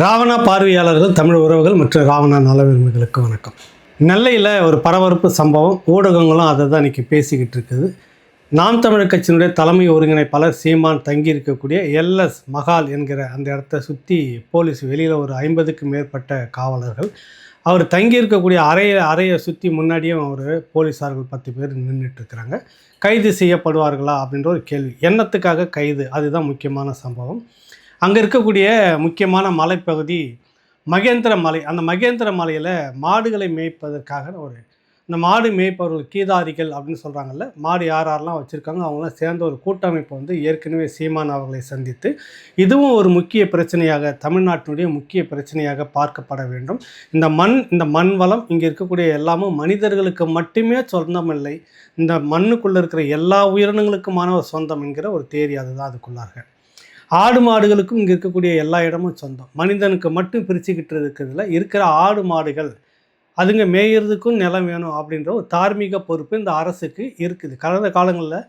ராவணா பார்வையாளர்கள் தமிழ் உறவுகள் மற்றும் ராவணா நலவிரும்புகளுக்கு வணக்கம். நெல்லையில் ஒரு பரபரப்பு சம்பவம் ஊடகங்களும் அதை தான் இன்றைக்கி பேசிக்கிட்டு இருக்குது. நாம் தமிழர் கட்சியினுடைய தலைமை ஒருங்கிணைப்பாளர் சீமான் தங்கியிருக்கக்கூடிய எல்எஸ் மகால் என்கிற அந்த இடத்த சுற்றி போலீஸ் வெளியில் ஒரு ஐம்பதுக்கு மேற்பட்ட காவலர்கள். அவர் தங்கியிருக்கக்கூடிய அறையை அறையை சுற்றி முன்னாடியும் அவர் போலீஸார்கள் பத்து பேர் நின்றுட்டுருக்கிறாங்க கைது செய்யப்படுவார்களா அப்படின்ற ஒரு கேள்வி. எண்ணத்துக்காக கைது? அதுதான் முக்கியமான சம்பவம். அங்கே இருக்கக்கூடிய முக்கியமான மலைப்பகுதி மகேந்திர மலை. அந்த மகேந்திர மலையில் மாடுகளை மேய்ப்பதற்காக ஒரு இந்த மாடு மேய்ப்பவர்கள் கீதாரிகள் அப்படின்னு சொல்கிறாங்கல்ல மாடு யார் யாரெல்லாம் வச்சுருக்காங்க அவங்களாம் சேர்ந்த ஒரு கூட்டமைப்பு வந்து ஏற்கனவே சீமான் அவர்களை சந்தித்து இதுவும் ஒரு முக்கிய பிரச்சனையாக தமிழ்நாட்டினுடைய முக்கிய பிரச்சனையாக பார்க்கப்பட வேண்டும். இந்த மண் இந்த மண் வளம் இங்கே இருக்கக்கூடிய எல்லாமும் மனிதர்களுக்கு மட்டுமே சொந்தமில்லை இந்த மண்ணுக்குள்ளே இருக்கிற எல்லா உயிரினங்களுக்குமான ஒரு சொந்தம் என்கிற ஒரு தேரி அதுதான் அதுக்குள்ளார்கள் ஆடு மாடுகளுக்கும் இங்கே இருக்கக்கூடிய எல்லா இடமும் சொந்தம். மனிதனுக்கு மட்டும் பிரிச்சுக்கிட்டு இருக்கிறதுல இருக்கிற ஆடு மாடுகள் அதுங்க மேயறதுக்கும் நிலம் வேணும் அப்படின்ற ஒரு தார்மீக பொறுப்பு இந்த அரசுக்கு இருக்குது. கடந்த காலங்களில்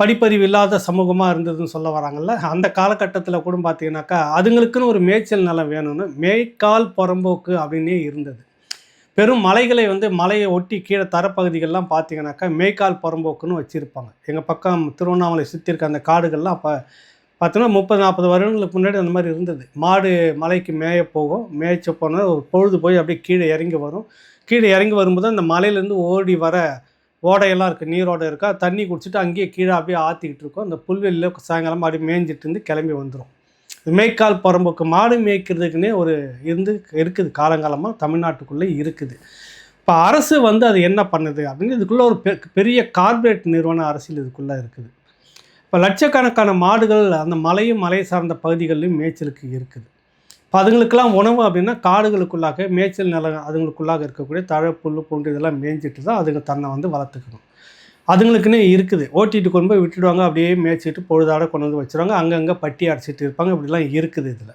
படிப்பறிவு இல்லாத சமூகமாக இருந்ததுன்னு சொல்ல வராங்கல்ல அந்த காலகட்டத்தில் கூட பார்த்தீங்கன்னாக்கா அதுங்களுக்குன்னு ஒரு மேய்ச்சல் நிலம் வேணும்னு மேய்க்கால் புறம்போக்கு அப்படின்னே இருந்தது. பெரும் மலைகளை வந்து மலையை ஒட்டி கீழே தரப்பகுதிகள்லாம் பார்த்தீங்கன்னாக்கா மேய்க்கால் புறம்போக்குன்னு வச்சுருப்பாங்க. எங்கள் பக்கம் திருவண்ணாமலை சுற்றி இருக்க அந்த காடுகள்லாம் அப்போ பார்த்தோன்னா முப்பது நாற்பது வருடங்களுக்கு முன்னாடி அந்த மாதிரி இருந்தது. மாடு மலைக்கு மேய போகும் மேய்ச்ச போனால் ஒரு பொழுது போய் அப்படியே கீழே இறங்கி வரும். கீழே இறங்கி வரும்போது அந்த மலையிலேருந்து ஓடி வர ஓடையெல்லாம் இருக்குது நீரோடை இருக்கா தண்ணி குடிச்சிட்டு அங்கேயே கீழே அப்படியே ஆற்றிக்கிட்டு இருக்கோம். அந்த புல்வெளியில் சாயங்காலம் அப்படியே மேய்ஞ்சிட்டு இருந்து கிளம்பி வந்துடும் மேய்க்கால் புறம்புக்கு மாடு மேய்க்கிறதுக்குன்னே ஒரு இருந்து இருக்குது காலங்காலமாக தமிழ்நாட்டுக்குள்ளே இருக்குது. இப்போ அரசு வந்து அது என்ன பண்ணுது அப்படின்னு இதுக்குள்ளே ஒரு பெ- பெரிய கார்பரேட் நிறுவன அரசியல் இதுக்குள்ளே இருக்குது. இப்போ லட்சக்கணக்கான மாடுகள் அந்த மலையும் மலை சார்ந்த பகுதிகளிலும் மேய்ச்சலுக்கு இருக்குது. இப்போ அதுங்களுக்கெல்லாம் உணவு அப்படின்னா காடுகளுக்குள்ளாக மேய்ச்சல் நிலம் அதுங்களுக்குள்ளாக இருக்கக்கூடிய தழை புல் பூண்டு இதெல்லாம் மேய்ஞ்சிட்டு தான் அதுங்க தன்னை வந்து வளர்த்துக்கணும். அதுங்களுக்குன்னே இருக்குது. ஓட்டிட்டு கொண்டு போய் விட்டுடுவாங்க அப்படியே மேய்ச்சிட்டு பொழுதாட கொண்டு வந்து வச்சுருவாங்க. அங்கங்கே பட்டி அடைச்சிட்டு இருப்பாங்க இப்படிலாம் இருக்குது இதில்.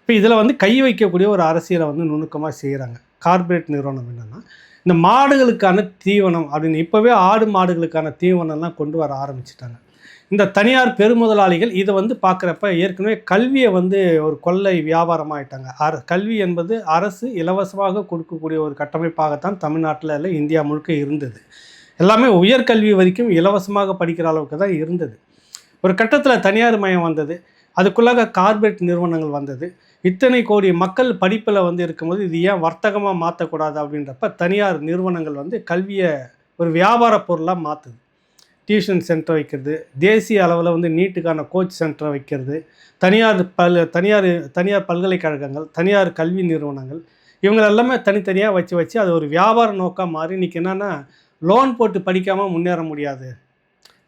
இப்போ இதில் வந்து கை வைக்கக்கூடிய ஒரு அரசியலை வந்து நுணுக்கமாக செய்கிறாங்க கார்ப்பரேட் நிறுவனம் என்னென்னா இந்த மாடுகளுக்கான தீவனம் அப்படின்னு இப்போவே ஆடு மாடுகளுக்கான தீவனம்லாம் கொண்டு வர ஆரம்பிச்சிட்டாங்க. இந்த தனியார் பெருமுதலாளிகள் இதை வந்து பார்க்குறப்ப ஏற்கனவே கல்வியை வந்து ஒரு கொள்ளை வியாபாரமாகிட்டாங்க அர கல்வி என்பது அரசு இலவசமாக கொடுக்கக்கூடிய ஒரு கட்டமைப்பாகத்தான் தமிழ்நாட்டில் இல்லை இந்தியா முழுக்க இருந்தது. எல்லாமே உயர்கல்வி வரைக்கும் இலவசமாக படிக்கிற அளவுக்கு தான் இருந்தது. ஒரு கட்டத்தில் தனியார் மயம் வந்தது அதுக்குள்ளாக கார்பரேட் நிறுவனங்கள் வந்தது. இத்தனை கோடி மக்கள் படிப்பில் வந்து இருக்கும்போது இது ஏன் வர்த்தகமாக மாற்றக்கூடாது அப்படின்றப்ப தனியார் நிறுவனங்கள் வந்து கல்வியை ஒரு வியாபார பொருளாக மாற்றுது. டியூஷன் சென்டர் வைக்கிறது தேசிய அளவில் வந்து நீட்டுக்கான கோச் சென்டர் வைக்கிறது தனியார் பல் தனியார் தனியார் பல்கலைக்கழகங்கள் தனியார் கல்வி நிறுவனங்கள் இவங்களை எல்லாமே தனித்தனியாக வச்சு வச்சு அது ஒரு வியாபார நோக்காக மாறி இன்றைக்கி என்னென்னா லோன் போட்டு படிக்காமல் முன்னேற முடியாது.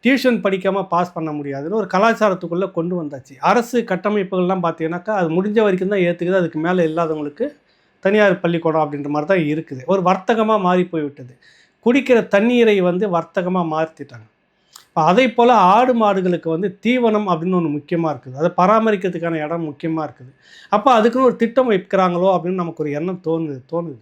டியூஷன் படிக்காமல் பாஸ் பண்ண முடியாதுன்னு ஒரு கலாச்சாரத்துக்குள்ளே கொண்டு வந்தாச்சு. அரசு கட்டமைப்புகள்லாம் பார்த்தீங்கன்னாக்கா அது முடிஞ்ச வரைக்கும் தான் ஏற்றுக்குது அதுக்கு மேலே இல்லாதவங்களுக்கு தனியார் பள்ளிக்கூடம் அப்படின்ற மாதிரி தான் இருக்குது. ஒரு வர்த்தகமாக மாறி போய்விட்டது. குடிக்கிற தண்ணீரை வந்து வர்த்தகமாக மாற்றிட்டாங்க இப்போ அதே போல் ஆடு மாடுகளுக்கு வந்து தீவனம் அப்படின்னு ஒன்று முக்கியமாக இருக்குது. அதை பராமரிக்கிறதுக்கான இடம் முக்கியமாக இருக்குது. அப்போ அதுக்குன்னு ஒரு திட்டம் வைக்கிறாங்களோ அப்படின்னு நமக்கு ஒரு எண்ணம் தோணுது தோணுது.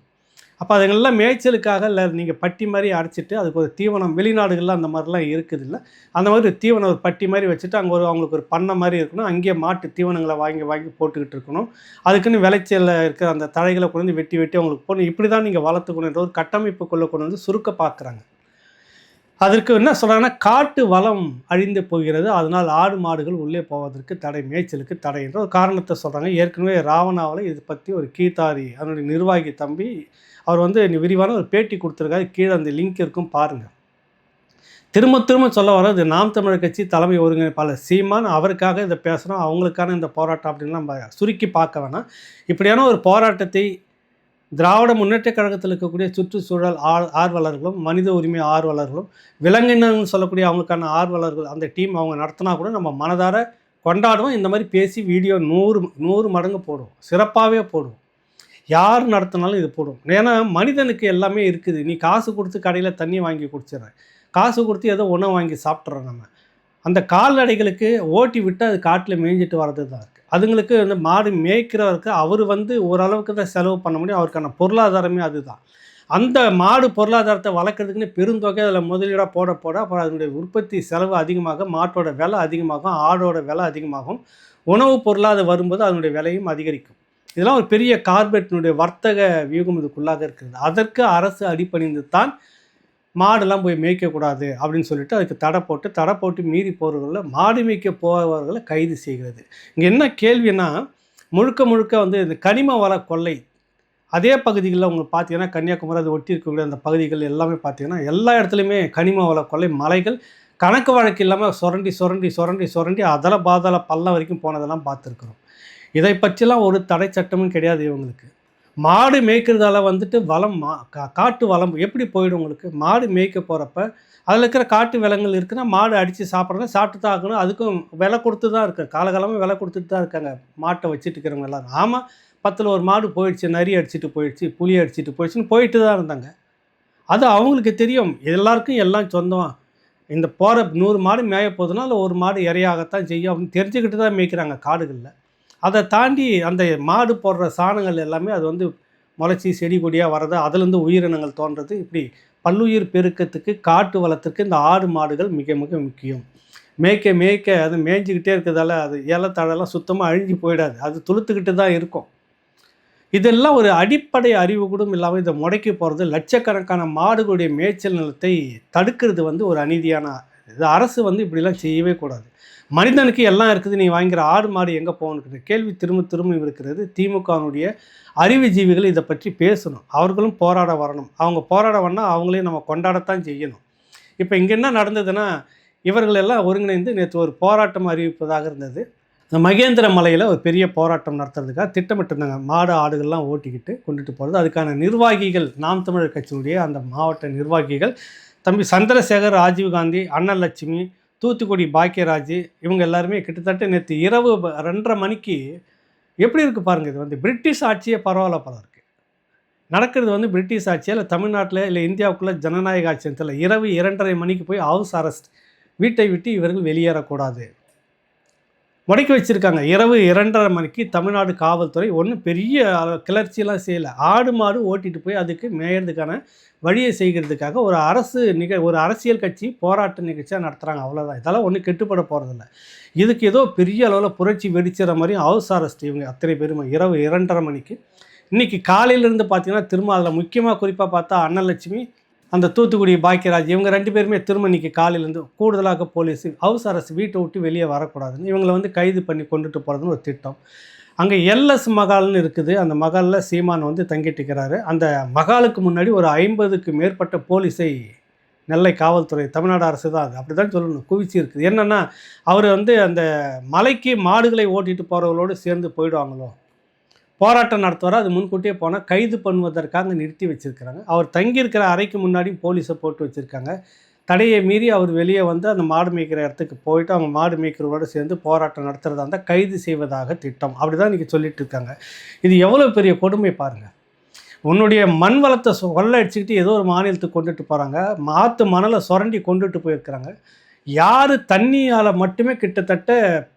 அப்போ அதுங்கெல்லாம் மேய்ச்சலுக்காக இல்லை நீங்கள் பட்டி மாதிரி அடைச்சிட்டு அதுக்கு ஒரு தீவனம் வெளிநாடுகளில் அந்த மாதிரிலாம் இருக்குது இல்லை அந்த மாதிரி ஒரு தீவனம் ஒரு பட்டி மாதிரி வச்சுட்டு அங்கே ஒரு அவங்களுக்கு ஒரு பண்ணை மாதிரி இருக்கணும். அங்கேயே மாட்டு தீவனங்களை வாங்கி வாங்கி போட்டுக்கிட்டு இருக்கணும். அதுக்குன்னு விளைச்சலில் இருக்கிற அந்த தழைகளை கொண்டு வந்து வெட்டி வெட்டி அவங்களுக்கு போகணும் இப்படி தான் நீங்கள் வளர்த்துக்கணுன்ற ஒரு கட்டமைப்புக்குள்ளே கொண்டு வந்து சுருக்க பார்க்குறாங்க. அதற்கு என்ன சொல்கிறாங்கன்னா காட்டு வளம் அழிந்து போகிறது அதனால் ஆடு மாடுகள் உள்ளே போவதற்கு தடை மேய்ச்சலுக்கு தடை என்ற ஒரு காரணத்தை சொல்கிறாங்க ஏற்கனவே ராவணாவில் இது பற்றி ஒரு கீதாரி அதனுடைய நிர்வாகி தம்பி அவர் வந்து விரிவான ஒரு பேட்டி கொடுத்துருக்காரு. கீழே அந்த லிங்க் இருக்கும் பாருங்கள் திரும்ப திரும்ப சொல்ல வர்றது நாம் தமிழர் கட்சி தலைமை ஒருங்கிணைப்பாளர் சீமான் அவருக்காக இதை பேசுகிறோம் அவங்களுக்கான இந்த போராட்டம் அப்படின்னு நம்ம சுருக்கி பார்க்க வேணாம். இப்படியான ஒரு போராட்டத்தை திராவிட முன்னேற்ற கழகத்தில் இருக்கக்கூடிய சுற்றுச்சூழல் ஆர் ஆர்வலர்களும் மனித உரிமை ஆர்வலர்களும் விலங்கினர்கள் சொல்லக்கூடிய அவங்களுக்கான ஆர்வலர்கள் அந்த டீம் அவங்க நடத்தினா கூட நம்ம மனதார கொண்டாடுவோம். இந்த மாதிரி பேசி வீடியோ நூறு நூறு மடங்கு போடுவோம். சிறப்பாகவே போடுவோம். யார் நடத்தினாலும் இது போடுவோம். ஏன்னா மனிதனுக்கு எல்லாமே இருக்குது. நீ காசு கொடுத்து கடையில் தண்ணி வாங்கி குடிச்சிடுற காசு கொடுத்து ஏதோ உணவு வாங்கி சாப்பிட்றோம் நம்ம. அந்த கால்நடைகளுக்கு ஓட்டி விட்டு அது காட்டில் மேய்ஞ்சிட்டு வர்றது தான் அதுங்களுக்கு வந்து மாடு மேய்க்கிறவருக்கு அவர் வந்து ஓரளவுக்கு தான் செலவு பண்ண முடியும். அவருக்கான பொருளாதாரமே அதுதான். அந்த மாடு பொருளாதாரத்தை வளர்க்குறதுக்குன்னு பெருந்தொகை அதில் முதலீடாக போட போட அப்புறம் அதனுடைய உற்பத்தி செலவு அதிகமாக மாட்டோட விலை அதிகமாகும் ஆடோட விலை அதிகமாகும். உணவுப் பொருளாக அது வரும்போது அதனுடைய விலையும் அதிகரிக்கும். இதெல்லாம் ஒரு பெரிய கார்பரேட்டினுடைய வர்த்தக வியூகம் இதுக்குள்ளாக இருக்கிறது. அதற்கு அரசு அடிபணிந்து தான் மாடெல்லாம் போய் மேய்க்கக்கூடாது அப்படின்னு சொல்லிட்டு அதுக்கு தடை போட்டு தடை போட்டு மீறி போகிறவர்களை மாடு மேய்க்க போகிறவர்களை கைது செய்கிறது. இங்கே என்ன கேள்வின்னா முழுக்க முழுக்க வந்து இந்த கனிம வள கொள்ளை அதே பகுதிகளில் உங்களுக்கு பார்த்தீங்கன்னா கன்னியாகுமரி அது ஒட்டி இருக்கக்கூடிய அந்த பகுதிகள் எல்லாமே பார்த்தீங்கன்னா எல்லா இடத்துலையுமே கனிம வள கொள்ளை மலைகள் கணக்கு வழக்கு இல்லாமல் சுரண்டி சுரண்டி சுரண்டி சுரண்டி அதல பாதல பள்ளம் வரைக்கும் போனதெல்லாம் பார்த்துருக்குறோம். இதை பற்றிலாம் ஒரு தடை சட்டமும் கிடையாது இவங்களுக்கு. மாடு மேய்க்கிறதால வந்துட்டு வளம் மா கா- காட்டு வளம் எப்படி போயிடும் உங்களுக்கு? மாடு மேய்க்க போகிறப்ப அதில் இருக்கிற காட்டு விலங்குகள் இருக்குன்னா மாடு அடித்து சாப்பிட்றத சாப்பிட்டு தான் ஆகணும். அதுக்கும் விலை கொடுத்து தான் இருக்கு காலகாலமாக விலை கொடுத்துட்டு தான் இருக்காங்க. மாட்டை வச்சுட்டு இருக்கிறவங்க எல்லாரும். ஆமாம் பத்தில் ஒரு மாடு போயிடுச்சு நரி அடிச்சிட்டு போயிடுச்சு புளி அடிச்சிட்டு போயிடுச்சுன்னு போயிட்டு தான் இருந்தாங்க. அது அவங்களுக்கு தெரியும். எல்லாருக்கும் எல்லாம் சொந்தம். இந்த போகிற நூறு மாடு மேய போகுதுன்னா இல்லை ஒரு மாடு இறையாகத்தான் செய்யும் அப்படின்னு தெரிஞ்சுக்கிட்டு தான் மேய்க்கிறாங்க காடுகளில். அதை தாண்டி அந்த மாடு போடுற சாணங்கள் எல்லாமே அது வந்து முளைச்சி செடி கொடியாக வர்றது அதுலேருந்து உயிரினங்கள் தோன்றது. இப்படி பல்லுயிர் பெருக்கத்துக்கு காட்டு வளத்துக்கு இந்த ஆடு மாடுகள் மிக மிக முக்கியம். மேய்க்க மேய்க்க அது மேய்ஞ்சிக்கிட்டே இருக்கிறதால அது இலத்தழெல்லாம் சுத்தமாக அழிஞ்சு போயிடாது. அது துளுத்துக்கிட்டு தான் இருக்கும். இதெல்லாம் ஒரு அடிப்படை அறிவு கூட இல்லாமல் இதை முடக்கி போகிறது லட்சக்கணக்கான மாடுகளுடைய மேய்ச்சல் நிலத்தை தடுக்கிறது வந்து ஒரு அநீதியான இது. அரசு வந்து இப்படிலாம் செய்யவே கூடாது. மனிதனுக்கு எல்லாம் இருக்குது நீ வாங்கிற ஆடு மாடு எங்கே போகணுங்கிற கேள்வி திரும்ப திரும்ப இருக்கிறது. திமுகவினுடைய அறிவுஜீவிகள் இதை பற்றி பேசணும். அவர்களும் போராட வரணும். அவங்க போராட வரணும் அவங்களையும் நம்ம கொண்டாடத்தான் செய்யணும். இப்போ இங்கே என்ன நடந்ததுன்னா இவர்கள் எல்லாம் ஒருங்கிணைந்து நேற்று ஒரு போராட்டம் அறிவிப்பதாக இருந்தது. இந்த மகேந்திர மலையில் ஒரு பெரிய போராட்டம் நடத்துறதுக்காக திட்டமிட்டிருந்தாங்க. மாடு ஆடுகள்லாம் ஓட்டிக்கிட்டு கொண்டுட்டு போகிறது அதுக்கான நிர்வாகிகள் நாம் தமிழர் கட்சியினுடைய அந்த மாவட்ட நிர்வாகிகள் தம்பி சந்திரசேகர் ராஜீவ்காந்தி அன்னலட்சுமி தூத்துக்குடி பாக்கியராஜ் இவங்க எல்லாருமே கிட்டத்தட்ட நேற்று இரவு ப- ரெண்டரை மணிக்கு எப்படி இருக்குது பாருங்கள் இது வந்து பிரிட்டிஷ் ஆட்சியே பரவாயில்ல போல இருக்குது நடக்கிறது வந்து பிரிட்டிஷ் ஆட்சியாக இல்லை தமிழ்நாட்டில் இல்லை இந்தியாவுக்குள்ளே ஜனநாயக ஆட்சி தெரியல இரவு இரண்டரை மணிக்கு போய் ஹவுஸ் அரெஸ்ட் வீட்டை விட்டு இவர்கள் வெளியேறக்கூடாது. முடக்கி வச்சுருக்காங்க. இரவு இரண்டரை மணிக்கு தமிழ்நாடு காவல்துறை ஒன்றும் பெரிய கிளர்ச்சியெலாம் கிளர்ச்சியெல்லாம் செய்யலை. ஆடு மாடு ஓட்டிகிட்டு போய் அதுக்கு மேயறதுக்கான வழியை செய்கிறதுக்காக ஒரு அரசு நிக ஒரு அரசியல் கட்சி போராட்ட நிகழ்ச்சியாக நடத்துகிறாங்க அவ்வளோதான் இதெல்லாம் ஒன்றும் கெட்டுப்பட போகிறதில்ல இதுக்கு ஏதோ பெரிய அளவில் புரட்சி வெடிச்சிற மாதிரியும் ஹவுஸ் அரெஸ்ட் இவங்க அத்தனை பேருமே இரவு இரண்டரை மணிக்கு. இன்றைக்கி காலையிலேருந்து பார்த்திங்கன்னா திரும்ப அதில் முக்கியமாக குறிப்பாக பார்த்தா அன்னலட்சுமி அந்த தூத்துக்குடி பாக்கியராஜ் இவங்க ரெண்டு பேருமே திரும்ப இன்னைக்கு காலையிலேருந்து கூடுதலாக போலீஸ் ஹவுஸ் அரசு வீட்டை விட்டு வெளியே வரக்கூடாதுன்னு இவங்களை வந்து கைது பண்ணி கொண்டுட்டு போகிறதுன்னு ஒரு திட்டம். அங்கே எல்எஸ் மகால்னு இருக்குது. அந்த மகாலில் சீமான் வந்து தங்கிட்டு இருக்கிறாரு. அந்த மகாலுக்கு முன்னாடி ஒரு ஐம்பதுக்கு மேற்பட்ட போலீஸை நெல்லை காவல்துறை தமிழ்நாடு அரசு தான் அது. அப்படி தான் சொல்லணும். குவிச்சு இருக்குது. என்னென்னா அவர் வந்து அந்த மலைக்கு மாடுகளை ஓட்டிகிட்டு போகிறவங்களோடு சேர்ந்து போயிடுவாங்களோ? போராட்டம் நடத்துவார்? அது முன்கூட்டியே போனால் கைது பண்ணுவதற்காக நிறுத்தி வச்சுருக்கிறாங்க. அவர் தங்கியிருக்கிற அறைக்கு முன்னாடி போலீஸை போட்டு வச்சுருக்காங்க. தடையை மீறி அவர் வெளியே வந்து அந்த மாடு மேய்க்கிற இடத்துக்கு போயிட்டு அவங்க மாடு மேய்க்கிறவரோடு சேர்ந்து போராட்டம் நடத்துகிறதா இருந்தால் கைது செய்வதாக திட்டம். அப்படி தான் இன்றைக்கி சொல்லிட்டு இருக்காங்க. இது எவ்வளோ பெரிய கொடுமை பாருங்கள் உன்னுடைய மண் வளத்தை சொ- கொள்ளையடிச்சுக்கிட்டு ஏதோ ஒரு மாநிலத்துக்கு கொண்டுட்டு போகிறாங்க மாற்று மணலை சுரண்டி கொண்டுட்டு போயிருக்கிறாங்க. யார் தண்ணியால் மட்டுமே கிட்டத்தட்ட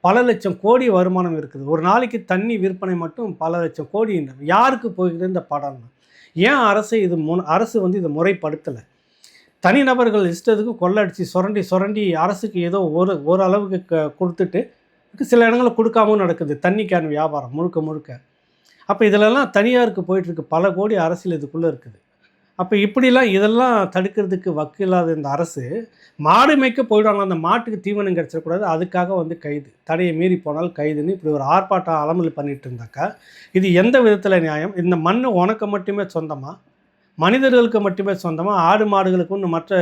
பல லட்சம் கோடி வருமானம் இருக்குது. ஒரு நாளைக்கு தண்ணி விற்பனை மட்டும் பல லட்சம் கோடி யாருக்கு போகுது இந்த படம்? ஏன் அரசு இது மு அரசு வந்து இதை முறைப்படுத்தலை? தனிநபர்கள் இஷ்டத்துக்கு கொள்ளடிச்சு சுரண்டி சுரண்டி அரசுக்கு ஏதோ ஒரு ஓரளவுக்கு க கொடுத்துட்டு சில இடங்களில் கொடுக்காமவும் நடக்குது. தண்ணிக்கான வியாபாரம் முழுக்க முழுக்க. அப்போ இதிலெல்லாம் தனியாருக்கு போயிட்டுருக்கு பல கோடி அரசியல் இதுக்குள்ளே இருக்குது. அப்போ இப்படிலாம் இதெல்லாம் தடுக்கிறதுக்கு வக்கு இல்லாத இந்த அரசு மாடு மேய்க்க போயிடுவாங்க. அந்த மாட்டுக்கு தீவனம் கிடச்சிடக்கூடாது அதுக்காக வந்து கைது. தடையை மீறி போனால் கைதுன்னு இப்படி ஒரு ஆர்ப்பாட்டம் அலமல் பண்ணிட்டு இருந்தாக்கா இது எந்த விதத்தில் நியாயம்? இந்த மண் உனக்கு மட்டுமே சொந்தமாக மனிதர்களுக்கு மட்டுமே சொந்தமாக ஆடு மாடுகளுக்கும் மற்ற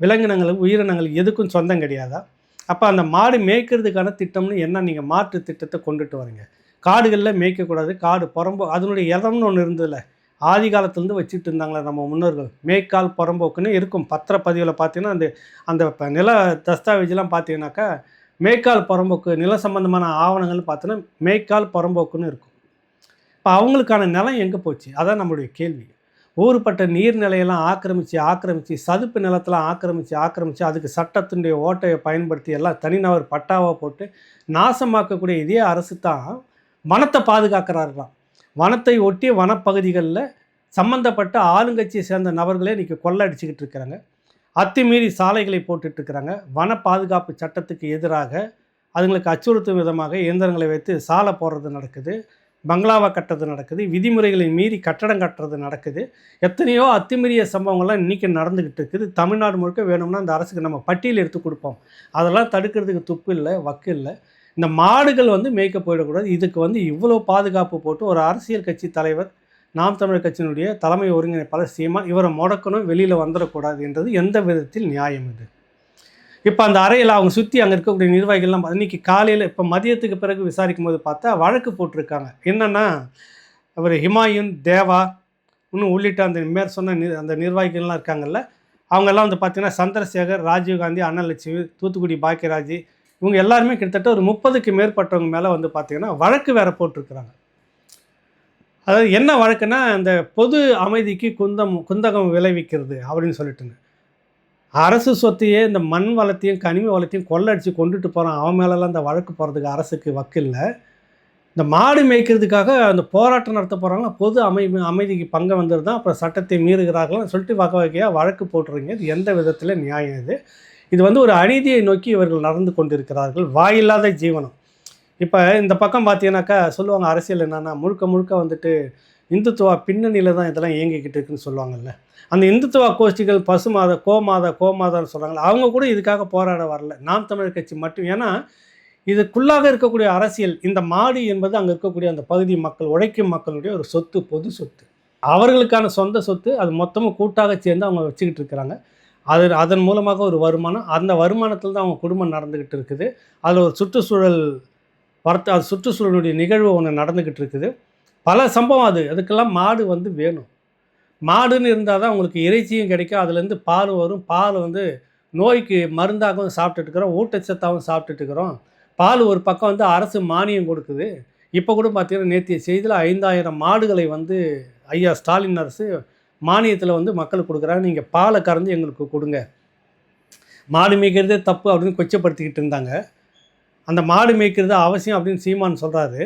விலங்கினங்களுக்கு உயிரினங்களுக்கு எதுக்கும் சொந்தம் கிடையாதா? அப்போ அந்த மாடு மேய்க்கிறதுக்கான திட்டம்னு என்ன நீங்கள் மாற்று திட்டத்தை கொண்டுட்டு வரீங்க? காடுகளில் மேய்க்கக்கூடாது காடு புறம்போ அதனுடைய இடம்னு ஒன்று இருந்ததில்ல ஆதி காலத்துலேருந்து வச்சுட்டு இருந்தாங்களே நம்ம முன்னோர்கள். மேய்க்கால் புறம்போக்குன்னு இருக்கும். பத்திரப்பதிவில் பார்த்தீங்கன்னா அந்த அந்த ப- நில தஸ்தாவேஜெலாம் பார்த்தீங்கன்னாக்கா மேய்க்கால் புறம்போக்கு நில சம்பந்தமான ஆவணங்கள்னு பார்த்தோன்னா மேய்க்கால் புறம்போக்குன்னு இருக்கும். இப்போ அவங்களுக்கான நிலம் எங்கே போச்சு? அதான் நம்மளுடைய கேள்வி. ஊறுப்பட்ட நீர்நிலையெல்லாம் ஆக்கிரமித்து ஆக்கிரமித்து சதுப்பு நிலத்தெல்லாம் ஆக்கிரமித்து ஆக்கிரமித்து அதுக்கு சட்டத்தினுடைய ஓட்டையை பயன்படுத்தி எல்லாம் தனிநபர் பட்டாவாக போட்டு நாசமாக்கக்கூடிய இதே அரசு தான் மனத்தை பாதுகாக்கிறார்களாம். வனத்தை ஒட்டி வனப்பகுதிகளில் சம்மந்தப்பட்ட ஆளுங்கட்சியை சேர்ந்த நபர்களே இன்றைக்கி கொள்ளடிச்சிக்கிட்டு இருக்கிறாங்க. அத்துமீறி சாலைகளை போட்டுட்ருக்கிறாங்க வன பாதுகாப்பு சட்டத்துக்கு எதிராக அதுங்களுக்கு அச்சுறுத்தும் விதமாக இயந்திரங்களை வைத்து சாலை போடுறது நடக்குது. பங்களாவை கட்டுறது நடக்குது. விதிமுறைகளை மீறி கட்டடம் கட்டுறது நடக்குது. எத்தனையோ அத்துமீறிய சம்பவங்கள்லாம் இன்றைக்கி நடந்துக்கிட்டு இருக்குது. தமிழ்நாடு முழுக்க வேணும்னா அந்த அரசுக்கு நம்ம பட்டியல் எடுத்து கொடுப்போம். அதெல்லாம் தடுக்கிறதுக்கு துப்பு இல்லை வக்கு இல்லை. இந்த மாடுகள் வந்து மேய்க்க போயிடக்கூடாது. இதுக்கு வந்து இவ்வளோ பாதுகாப்பு போட்டு ஒரு அரசியல் கட்சி தலைவர் நாம் தமிழர் கட்சியினுடைய தலைமை ஒருங்கிணைப்பாளர் சீமான் இவரை முடக்கணும் வெளியில் வந்துடக்கூடாது என்றது எந்த விதத்தில் நியாயம் இது? இப்போ அந்த அறையில் அவங்க சுற்றி அங்கே இருக்கக்கூடிய நிர்வாகிகள்லாம் இன்றைக்கி காலையில் இப்போ மதியத்துக்கு பிறகு விசாரிக்கும் போது பார்த்தா வழக்கு போட்டிருக்காங்க. என்னென்னா அவர் ஹிமாயுன் தேவா இன்னும் உள்ளிட்ட அந்த மேற் சொன்ன நி அந்த நிர்வாகிகள்லாம் இருக்காங்கல்ல அவங்கெல்லாம் வந்து பார்த்திங்கன்னா சந்திரசேகர் ராஜீவ்காந்தி அன்னலட்சுமி தூத்துக்குடி பாக்கியராஜ் இவங்க எல்லாருமே கிட்டத்தட்ட ஒரு முப்பதுக்கு மேற்பட்டவங்க மேலே வந்து பார்த்தீங்கன்னா வழக்கு வேறு போட்டிருக்கிறாங்க. அதாவது என்ன வழக்குன்னா இந்த பொது அமைதிக்கு குந்தம் குந்தகம் விளைவிக்கிறது அப்படின்னு சொல்லிட்டுங்க. அரசு சொத்தையே இந்த மண் வளத்தையும் கனிம வளத்தையும் கொள்ளடிச்சு கொண்டுட்டு போகிறான் அவன் மேலெல்லாம் இந்த வழக்கு போகிறதுக்கு அரசுக்கு வக்கில்லை. இந்த மாடு மேய்க்கிறதுக்காக அந்த போராட்டம் நடத்த போகிறாங்களா பொது அமை அமைதிக்கு பங்கு வந்தது தான் அப்புறம் சட்டத்தை மீறுகிறார்கள்னு சொல்லிட்டு வகை வகையாக வழக்கு போட்டுருங்க இது எந்த விதத்தில் நியாயம் இது? இது வந்து ஒரு அநீதியை நோக்கி இவர்கள் நடந்து கொண்டிருக்கிறார்கள். வாயில்லாத ஜீவனம். இப்போ இந்த பக்கம் பார்த்தீங்கன்னாக்கா சொல்லுவாங்க அரசியல் என்னென்னா முழுக்க முழுக்க வந்துட்டு இந்துத்துவா பின்னணியில் தான் இதெல்லாம் இயங்கிக்கிட்டு இருக்குன்னு சொல்லுவாங்கல்ல. அந்த இந்துத்துவா கோஷ்டிகள் பசுமாத கோமாதா கோமாதான்னு சொல்கிறாங்களே அவங்க கூட இதுக்காக போராட வரல. நாம் தமிழர் கட்சி மட்டும். ஏன்னா இதுக்குள்ளாக இருக்கக்கூடிய அரசியல் இந்த மாடு என்பது அங்கே இருக்கக்கூடிய அந்த பகுதி மக்கள் உழைக்கும் மக்களுடைய ஒரு சொத்து பொது சொத்து. அவர்களுக்கான சொந்த சொத்து அது மொத்தமும் கூட்டாக சேர்ந்து அவங்க வச்சுக்கிட்டு இருக்கிறாங்க. அது அதன் மூலமாக ஒரு வருமானம் அந்த வருமானத்தில் தான் அவங்க குடும்பம் நடந்துக்கிட்டு இருக்குது. அதில் ஒரு சுற்றுச்சூழல் வரத்து அது சுற்றுச்சூழலுடைய நிகழ்வு ஒன்று நடந்துக்கிட்டு இருக்குது. பல சம்பவம் அது. அதுக்கெல்லாம் மாடு வந்து வேணும். மாடுன்னு இருந்தால் தான் உங்களுக்கு இறைச்சியும் கிடைக்கும். அதுலேருந்து பால் வரும். பால் வந்து நோய்க்கு மருந்தாகவும் சாப்பிட்டுட்டு இருக்கிறோம். ஊட்டச்சத்தாகவும் சாப்பிட்டுட்டுருக்குறோம் பால் ஒரு பக்கம் வந்து அரசு மானியம் கொடுக்குது. இப்போ கூட பார்த்தீங்கன்னா நேற்றைய செய்தியில் ஐந்தாயிரம் மாடுகளை வந்து ஐயா ஸ்டாலின் அரசு மானியத்தில் வந்து மக்களுக்கு கொடுக்குறாங்க. நீங்கள் பாலை கறந்து எங்களுக்கு கொடுங்க. மாடு மேய்க்கிறதே தப்பு அப்படின்னு கொச்சப்படுத்திக்கிட்டு இருந்தாங்க. அந்த மாடு மேய்க்கிறது அவசியம் அப்படின்னு சீமான் சொல்கிறாரு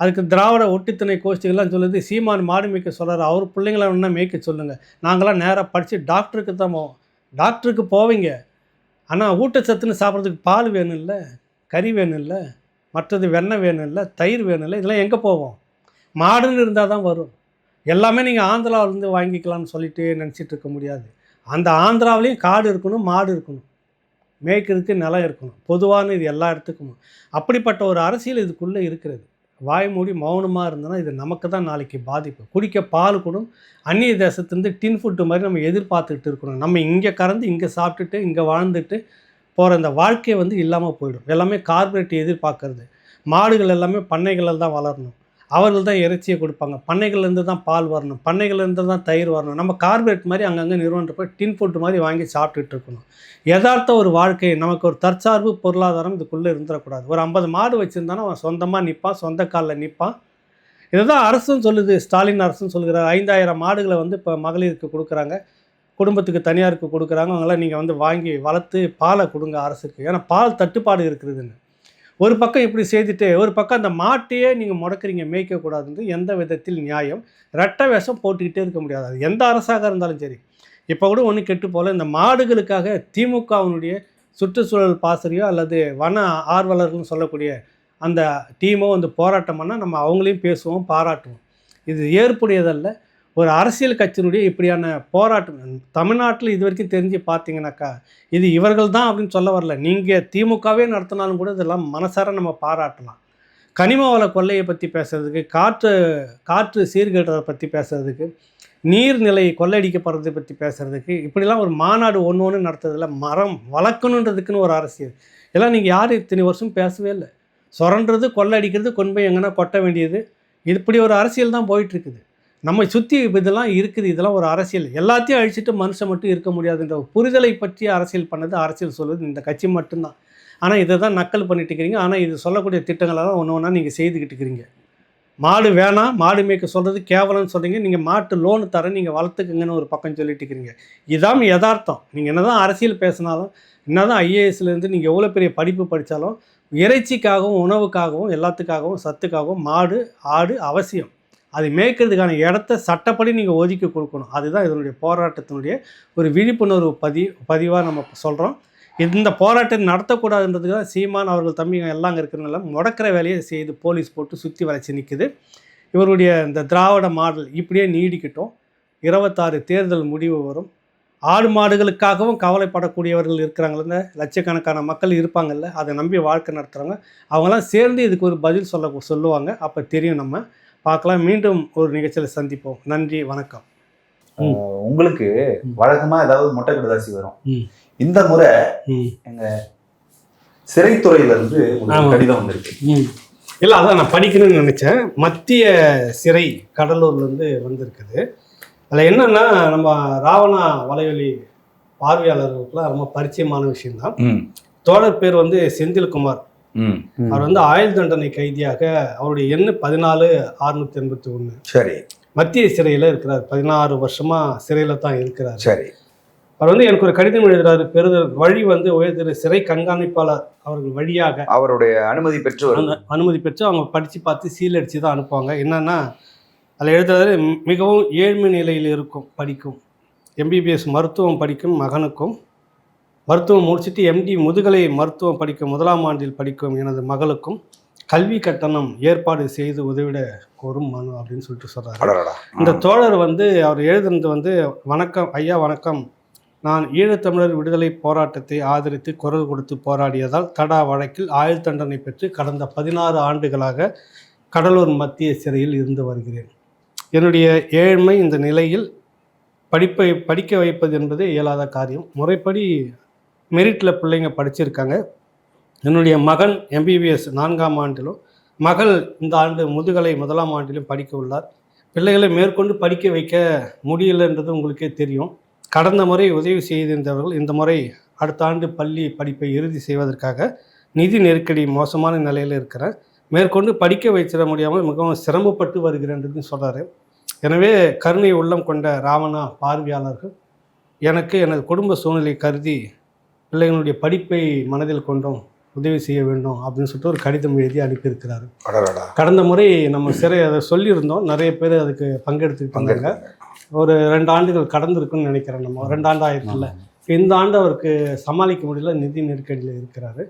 அதுக்கு திராவிட ஒட்டுத்துணை கோஷ்டிகள்லாம் சொல்லுது சீமான் மாடு மேய்க்க சொல்கிறாரு அவர் பிள்ளைங்கள வேணா மேய்க்க சொல்லுங்கள் நாங்களாம் நேராக படித்து டாக்டருக்கு தான் போவோம். டாக்டருக்கு போவீங்க. ஆனால் ஊட்டச்சத்துன்னு சாப்பிட்றதுக்கு பால் வேணும் இல்லை கறி வேணும் இல்லை மற்றது வெண்ணெய் வேணும் இல்லை தயிர் வேணும் இல்லை இதெல்லாம் எங்கே போவோம்? மாடுன்னு இருந்தால் தான் வரும். எல்லாமே நீங்கள் ஆந்திராவிலேருந்து வாங்கிக்கலாம்னு சொல்லிட்டு நினச்சிட்டு இருக்க முடியாது. அந்த ஆந்திராவிலையும் காடு இருக்கணும் மாடு இருக்கணும். மேய்க்கிறதுக்கு நிலம் இருக்கணும். பொதுவான இது எல்லா இடத்துக்கும். அப்படிப்பட்ட ஒரு அரசியல் இதுக்குள்ளே இருக்கிறது. வாய் மூடி மௌனமாக இருந்தோன்னா இது நமக்கு தான் நாளைக்கு பாதிப்பு. குடிக்க பால் கூட அந்நிய தேசத்துலேருந்து டின் ஃபுட்டு மாதிரி நம்ம எதிர்பார்த்துக்கிட்டு இருக்கணும். நம்ம இங்கே கறந்து இங்கே சாப்பிட்டுட்டு இங்கே வாழ்ந்துட்டு போகிற அந்த வாழ்க்கையை வந்து இல்லாமல் போயிடும். எல்லாமே கார்பரேட் எதிர்பார்க்கறது. மாடுகள் எல்லாமே பண்ணைகளில் தான் வளரணும். அவர்கள் தான் இறைச்சியை கொடுப்பாங்க. பண்ணைகள்லேருந்து தான் பால் வரணும். பண்ணைகள்லேருந்து தான் தயிர் வரணும். நம்ம கார்பரேட் மாதிரி அங்கங்கே நிறுவனம் போய் டின் ஃபுட் மாதிரி வாங்கி சாப்பிட்டுட்டு இருக்கணும். யதார்த்த ஒரு வாழ்க்கை நமக்கு ஒரு தற்சார்பு பொருளாதாரம் இதுக்குள்ளே இருந்துடக்கூடாது. ஒரு ஐம்பது மாடு வச்சுருந்தானா அவன் சொந்தமாக நிற்பான் சொந்த காலில் நிற்பான் இதை தான் அரசும் சொல்லுது ஸ்டாலின் அரசும் சொல்கிறார் ஐந்தாயிரம் மாடுகளை வந்து இப்போ மகளிருக்கு கொடுக்குறாங்க. குடும்பத்துக்கு தனியாருக்கு கொடுக்குறாங்க. அவங்களாம் நீங்கள் வந்து வாங்கி வளர்த்து பாலை கொடுங்க அரசுக்கு. ஏன்னா பால் தட்டுப்பாடு இருக்குதுன்னு ஒரு பக்கம் இப்படி செய்துட்டு ஒரு பக்கம் அந்த மாட்டையே நீங்கள் முடக்கிறீங்க மேய்க்கக்கூடாதுன்றது எந்த விதத்தில் நியாயம்? ரெட்டை வேஷம் போட்டுக்கிட்டே இருக்க முடியாது. அது எந்த அரசாக இருந்தாலும் சரி. இப்போ கூட ஒன்றும் கெட்டு போல இந்த மாடுகளுக்காக திமுகவினுடைய சுற்றுச்சூழல் பாசறையோ அல்லது வன ஆர்வலர்கள்னு சொல்லக்கூடிய அந்த டீமோ வந்து போராட்டம் பண்ணால் நம்ம அவங்களையும் பேசுவோம் பாராட்டுவோம். இது ஏற்புடையதல்ல. ஒரு அரசியல் கட்சியினுடைய இப்படியான போராட்டம் தமிழ்நாட்டில் இது வரைக்கும் தெரிஞ்சு பார்த்தீங்கன்னாக்கா இது இவர்கள் தான் அப்படின்னு சொல்ல வரல. நீங்கள் திமுகவே நடத்தினாலும் கூட இதெல்லாம் மனசார நம்ம பாராட்டலாம். கனிம வள கொள்ளையை பற்றி பேசுறதுக்கு காற்று காற்று சீர்கேட்டதை பற்றி பேசுறதுக்கு நீர்நிலை கொள்ளையடிக்கப்படுறதை பற்றி பேசுறதுக்கு இப்படிலாம் ஒரு மாநாடு ஒன்று ஒன்று நடத்துறதுல மரம் வளர்க்கணுன்றதுக்குன்னு ஒரு அரசியல். இதெல்லாம் நீங்கள் யாரும் இத்தனை வருஷம் பேசவே இல்லை. சுரண்டுறது கொள்ளையடிக்கிறது கொண்டு போய் எங்கன்னா கொட்ட வேண்டியது. இப்படி ஒரு அரசியல் தான் போயிட்டுருக்குது நம்மை சுற்றி இதெல்லாம் இருக்குது இதெல்லாம் ஒரு அரசியல். எல்லாத்தையும் அழிச்சிட்டு மனுஷன் மட்டும் இருக்க முடியாதுன்ற புரிதலை பற்றி அரசியல் பண்ணது அரசியல் சொல்வது இந்த கட்சி மட்டும்தான். ஆனால் இதை தான் நக்கல் பண்ணிட்டு இருக்கிறீங்க. ஆனால் இது சொல்லக்கூடிய திட்டங்களை தான் ஒன்று ஒன்றா நீங்கள் செய்துக்கிட்டு இருக்கிறீங்க. மாடு வேணாம் மாடு மேய்க்க சொல்கிறது கேவலம்னு சொல்கிறீங்க நீங்கள் மாட்டு லோனு தரேன் நீங்கள் வளர்த்துக்குங்கன்னு ஒரு பக்கம் சொல்லிட்டு இருக்கிறீங்க. இதான் யதார்த்தம். நீங்கள் என்ன தான் அரசியல் பேசினாலும் என்ன தான் ஐஏஎஸ்லேருந்து நீங்கள் எவ்வளோ பெரிய படிப்பு படித்தாலும் இறைச்சிக்காகவும் உணவுக்காகவும் எல்லாத்துக்காகவும் சத்துக்காகவும் மாடு ஆடு அவசியம். அது மேய்க்கிறதுக்கான இடத்த சட்டப்படி நீங்கள் ஒதுக்கி கொடுக்கணும். அதுதான் இதனுடைய போராட்டத்தினுடைய ஒரு விழிப்புணர்வு பதி பதிவாக நம்ம சொல்கிறோம் இந்த போராட்டம் நடத்தக்கூடாதுன்றதுக்கு தான் சீமான் அவர்கள் தம்பிங்க எல்லாம் இருக்கிறனால முடக்கிற வேலையை செய்து போலீஸ் போட்டு சுற்றி வளைச்சி நிற்குது இவருடைய இந்த திராவிட மாடல் இப்படியே நீடிக்கட்டும். இருபத்தாறு தேர்தல் முடிவு வரும். ஆடு மாடுகளுக்காகவும் கவலைப்படக்கூடியவர்கள் இருக்கிறாங்கல்ல. லட்சக்கணக்கான மக்கள் இருப்பாங்கல்ல. அதை நம்பி வாழ்க்கை நடத்துகிறாங்க அவங்களாம் சேர்ந்து இதுக்கு ஒரு பதில் சொல்ல சொல்லுவாங்க. அப்போ தெரியும் நம்ம. பார்க்கலாம் மீண்டும் ஒரு நிகழ்ச்சியில் சந்திப்போம் நன்றி வணக்கம். உங்களுக்கு. வழக்கமா ஏதாவது மொட்டை கடுதாசி வரும். இந்த முறை எங்க சிறைத்துறையில இருந்து. கடிதம் வந்திருக்கு இல்லை அதான் நான் படிக்கணும்னு நினச்சேன் மத்திய சிறை கடலூர்லேருந்து வந்திருக்குது அதில் என்னென்னா நம்ம ராவணா வலைவலி பார்வையாளர்களுக்குலாம் ரொம்ப பரிச்சயமான விஷயம்தான். தோழர் பேர் வந்து செந்தில்குமார். அவர் வந்து ஆயுள் தண்டனை கைதியாக அவருடைய எண்ணு பதினாலு அறுநூத்தி எண்பத்தி ஒன்று சரி. மத்திய சிறையில் இருக்கிறார். பதினாறு வருஷமா சிறையில் தான் இருக்கிறார். சரி. அவர் வந்து எனக்கு ஒரு கடிதம் எழுதுறாரு. பெறுதல் வழி வந்து உயர்திரு சிறை கண்காணிப்பாளர் அவர்கள் வழியாக அவருடைய அனுமதி பெற்று அனுமதி பெற்று அவங்க படித்து பார்த்து சீல் அடித்து தான் அனுப்புவாங்க. என்னன்னா அதில் எழுதுறது மிகவும் ஏழ்மை நிலையில் இருக்கும் படிக்கும். எம்பிபிஎஸ் மருத்துவம் படிக்கும் மகனுக்கும் மருத்துவம் முடிச்சுட்டு எம்டி முதுகலை மருத்துவம் படிக்கும் முதலாம் ஆண்டில் படிக்கும் எனது மகளுக்கும் கல்வி கட்டணம் ஏற்பாடு செய்து உதவிட கோரும் மனு அப்படின்னு சொல்லிட்டு அடடடா. இந்த தோழர் வந்து அவர் எழுதுனது வந்து வணக்கம் ஐயா வணக்கம். நான் ஈழத்தமிழர் விடுதலை போராட்டத்தை ஆதரித்து குரல் கொடுத்து போராடியதால் தடா வழக்கில் ஆயுள் தண்டனை பெற்று கடந்த பதினாறு ஆண்டுகளாக கடலூர் மத்திய சிறையில் இருந்து வருகிறேன். என்னுடைய ஏழ்மை இந்த நிலையில் படிப்பை படிக்க வைப்பது என்பது இயலாத காரியம். முறைப்படி மெரிட்டில் பிள்ளைங்க படிச்சிருக்காங்க. என்னுடைய மகன் எம்பிபிஎஸ் நான்காம் ஆண்டிலும் மகள் இந்த ஆண்டு முதுகலை முதலாம் ஆண்டிலும் படிக்க உள்ளார். பிள்ளைகளை மேற்கொண்டு படிக்க வைக்க முடியலன்றது உங்களுக்கே தெரியும். கடந்த முறை உதவி செய்திருந்தவர்கள் இந்த முறை அடுத்த ஆண்டு பள்ளி படிப்பை இறுதி செய்வதற்காக நிதி நெருக்கடி மோசமான நிலையில் இருக்கிறேன். மேற்கொண்டு படிக்க வைச்சிட முடியாமல் மிகவும் சிரமப்பட்டு வருகிறேன்றதுன்னு சொல்கிறாரு எனவே கருணை உள்ளம் கொண்ட ராவணா பார்வையாளர்கள் எனக்கு எனது குடும்ப சூழ்நிலை கருதி பிள்ளைகளுடைய படிப்பை மனதில் கொண்டும் உதவி செய்ய வேண்டும் அப்படின்னு சொல்லிட்டு ஒரு கடிதம் எழுதி அனுப்பியிருக்கிறாரு. கடந்த முறை நம்ம சிறை அதை சொல்லியிருந்தோம். நிறைய பேர் அதுக்கு பங்கெடுத்துக்கிட்டாங்க. ஒரு ரெண்டு ஆண்டுகள் கடந்திருக்குன்னு நினைக்கிறேன் நம்ம. ரெண்டு ஆண்டு ஆயிரத்துல இந்த ஆண்டு அவருக்கு சமாளிக்க முடியல. நிதி நெருக்கடியில் இருக்கிறாரு.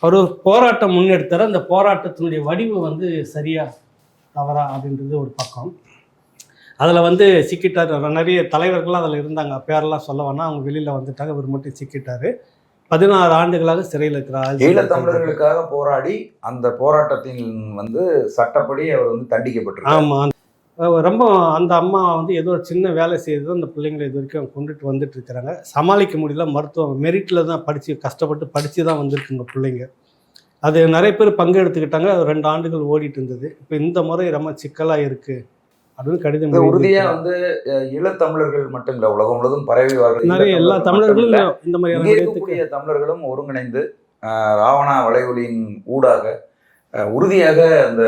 அவர் ஒரு போராட்டம் முன்னெடுத்தார். அந்த போராட்டத்தினுடைய வடிவு வந்து சரியா தவறா அப்படின்றது ஒரு பக்கம். அதில் வந்து சிக்கிட்டார். நிறைய தலைவர்கள்லாம் அதில் இருந்தாங்க. பேரெல்லாம் சொல்ல வேணா அவங்க வெளியில் வந்துட்டாங்க. இவர் மட்டும் சிக்கிட்டாரு. பதினாறு ஆண்டுகளாக சிறையில் இருக்கிறார். ஈழத்தமிழர்களுக்காக போராடி அந்த போராட்டத்தின் வந்து சட்டப்படி அவர் வந்து தண்டிக்கப்பட்டிருக்கார். ஆமாம் ரொம்ப அந்த அம்மா வந்து ஏதோ ஒரு சின்ன வேலை செய்து அந்த பிள்ளைங்களை இது வரைக்கும் கொண்டுட்டு வந்துட்டு இருக்கிறாங்க. சமாளிக்க முடியல மருத்துவம் மெரிட்டில் தான் படித்து கஷ்டப்பட்டு படித்து தான் வந்திருக்குங்க பிள்ளைங்க. அது நிறைய பேர் பங்கெடுத்துக்கிட்டாங்க ரெண்டு ஆண்டுகள் ஓடிட்டு இருந்தது. இப்போ இந்த முறை ரொம்ப சிக்கலாக இருக்குது அப்படின்னு கடிதம் இது உறுதியா எழுதியிருக்கிறார். வந்து ஈழத்தமிழர்கள் மட்டும் இல்ல உலகம் முழுவதும் பரவி வாழ்ற நிறைய எல்லா தமிழர்களும் இந்த- மாதிரியான தமிழர்களும் ஒருங்கிணைந்து ராவணா வளைகுலியின் ஊடாக உறுதியாக அந்த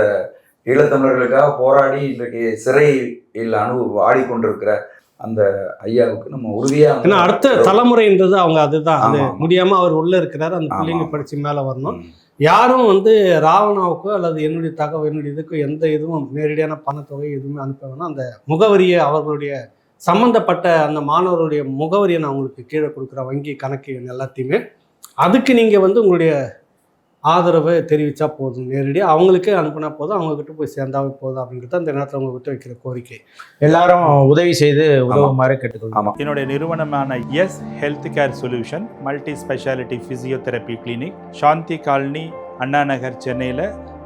ஈழத்தமிழர்களுக்காக போராடி இன்றைக்கு சிறையில் அனு ஆடிக்கொண்டிருக்கிற அந்த ஐயாவுக்கு நம்ம உறுதியா வந்து- ஏன்னா அடுத்த தலைமுறைன்றது அவங்க அதுதான் அது ஆமா, ஆமா. முடியாம அவர் உள்ள இருக்கிறாரு அந்த பிள்ளைங்க. படிச்சு மேல வரணும். யாரும் வந்து ராவணாவுக்கோ அல்லது என்னுடைய தகவல் என்னுடைய இதுக்கோ எந்த இதுவும் நேரடியான பணத்தொகை எதுவுமே அனுப்ப வேணாம். அந்த முகவரியை அவர்களுடைய சம்பந்தப்பட்ட அந்த மாணவருடைய முகவரியை நான் உங்களுக்கு கீழே கொடுக்குற வங்கி கணக்கு எல்லாத்தையுமே. அதுக்கு நீங்கள் வந்து உங்களுடைய ஆதரவை தெரிவித்தா போதும். நேரடியாக அவங்களுக்கே அனுப்புனா போதும். அவங்கக்கிட்ட போய் சேர்ந்தாவே போதும் அப்படிங்கிறது அந்த நேரத்தில் உங்கள்கிட்ட வைக்கிற கோரிக்கை. எல்லாரும் உதவி செய்து உதவுமாறு கேட்டுக்கொள்கிறோம். ஆமா. என்னுடைய நிறுவனமான S health care solution multi speciality physiotherapy clinic Shanthi colony Anna Nagar சென்னையில்